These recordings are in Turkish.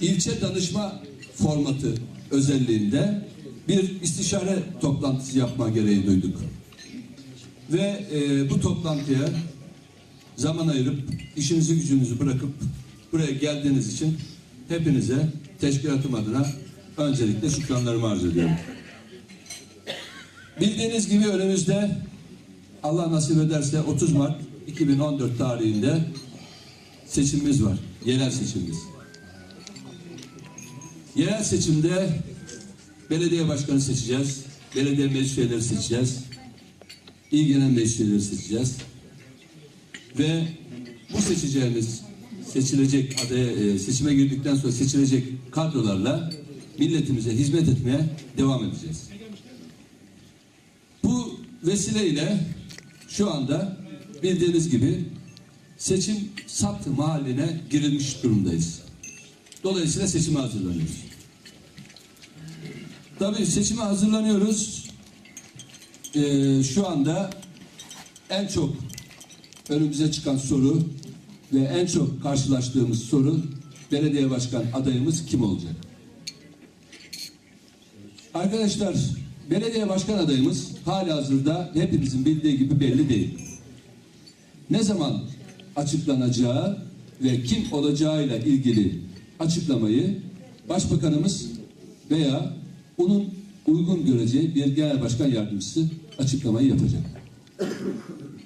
ilçe danışma formatı özelliğinde bir istişare toplantısı yapma gereği duyduk. Ve e, bu toplantıya zaman ayırıp işinizi gücünüzü bırakıp buraya geldiğiniz için hepinize teşkilatım adına öncelikle şükranlarımı arz ediyorum. Bildiğiniz gibi önümüzde Allah nasip ederse 30 Mart 2014 tarihinde seçimimiz var. Yerel seçimimiz. Yerel seçimde belediye başkanı seçeceğiz. Belediye meclis üyeleri seçeceğiz. İl genel meclis üyeleri seçeceğiz. Ve bu seçeceğimiz seçilecek adaya, e, seçime girdikten sonra seçilecek kadrolarla milletimize hizmet etmeye devam edeceğiz. Bu vesileyle şu anda bildiğiniz gibi seçim sat mahalline girilmiş durumdayız. Dolayısıyla seçime hazırlanıyoruz. Tabii seçime hazırlanıyoruz. Ee, şu anda en çok önümüze çıkan soru ve en çok karşılaştığımız soru belediye başkan adayımız kim olacak? Arkadaşlar belediye başkan adayımız hala hazırda hepimizin bildiği gibi belli değil. Ne zaman açıklanacağı ve kim olacağıyla ilgili açıklamayı başbakanımız veya onun uygun göreceği bir genel başkan yardımcısı açıklamayı yapacak.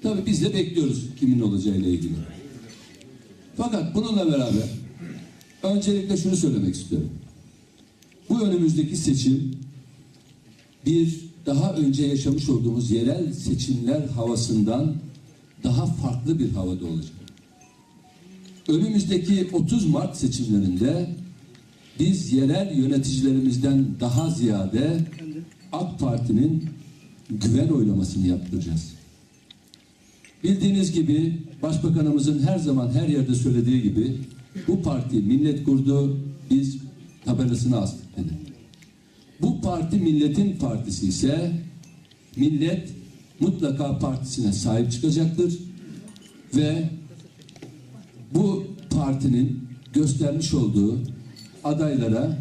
Tabii biz de bekliyoruz kimin olacağıyla ilgili. Fakat bununla beraber öncelikle şunu söylemek istiyorum. Bu önümüzdeki seçim bir daha önce yaşamış olduğumuz yerel seçimler havasından daha farklı bir havada olacak. Önümüzdeki 30 Mart seçimlerinde biz yerel yöneticilerimizden daha ziyade AK Parti'nin güven oylamasını yaptıracağız. Bildiğiniz gibi Başbakanımızın her zaman her yerde söylediği gibi bu parti millet kurdu, biz tabelasını astık dedi. Bu parti milletin partisi ise millet mutlaka partisine sahip çıkacaktır ve bu partinin göstermiş olduğu adaylara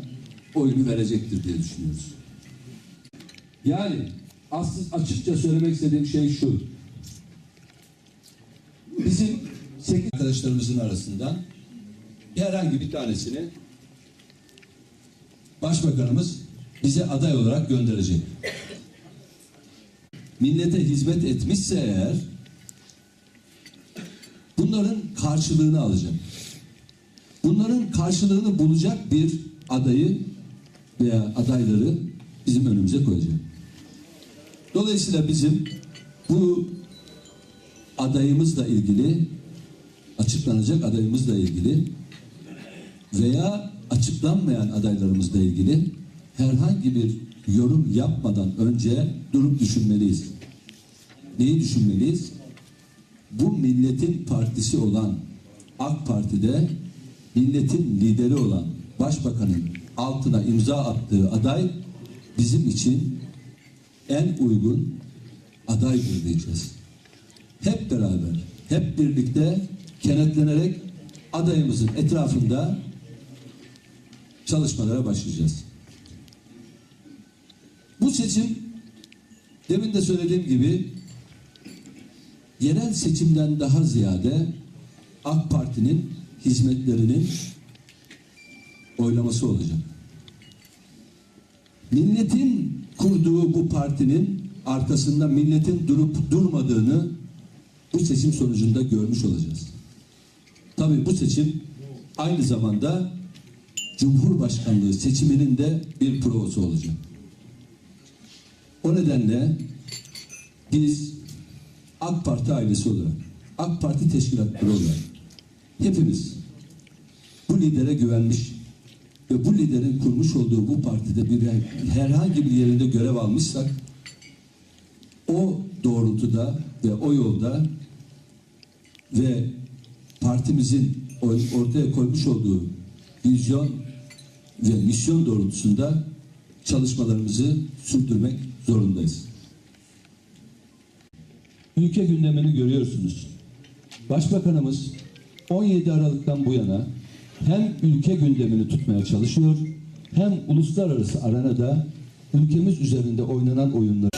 oyunu verecektir diye düşünüyoruz. Yani aslında açıkça söylemek istediğim şey şu. Bizim sekiz arkadaşlarımızın arasından herhangi bir tanesini başbakanımız bize aday olarak gönderecek. Millete hizmet etmişse eğer bunların karşılığını alacak. Bunların karşılığını bulacak bir adayı veya adayları bizim önümüze koyacak. Dolayısıyla bizim bu adayımızla ilgili açıklanacak adayımızla ilgili veya açıklanmayan adaylarımızla ilgili herhangi bir yorum yapmadan önce durup düşünmeliyiz. Neyi düşünmeliyiz? Bu milletin partisi olan AK Parti'de milletin lideri olan başbakanın altına imza attığı aday bizim için en uygun adaydır diyeceğiz. Hep beraber, hep birlikte kenetlenerek adayımızın etrafında çalışmalara başlayacağız. Bu seçim demin de söylediğim gibi yerel seçimden daha ziyade AK Parti'nin hizmetlerinin oylaması olacak. Milletin kurduğu bu partinin arkasında milletin durup durmadığını bu seçim sonucunda görmüş olacağız. Tabii bu seçim aynı zamanda Cumhurbaşkanlığı seçiminin de bir provası olacak. O nedenle biz AK Parti ailesi olarak, AK Parti teşkilatları olarak hepimiz bu lidere güvenmiş ve bu liderin kurmuş olduğu bu partide bir herhangi bir yerinde görev almışsak o doğrultuda ve o yolda ve partimizin ortaya koymuş olduğu vizyon ve misyon doğrultusunda çalışmalarımızı sürdürmek zorundayız. Ülke gündemini görüyorsunuz. Başbakanımız 17 Aralık'tan bu yana hem ülke gündemini tutmaya çalışıyor hem uluslararası arenada ülkemiz üzerinde oynanan oyunları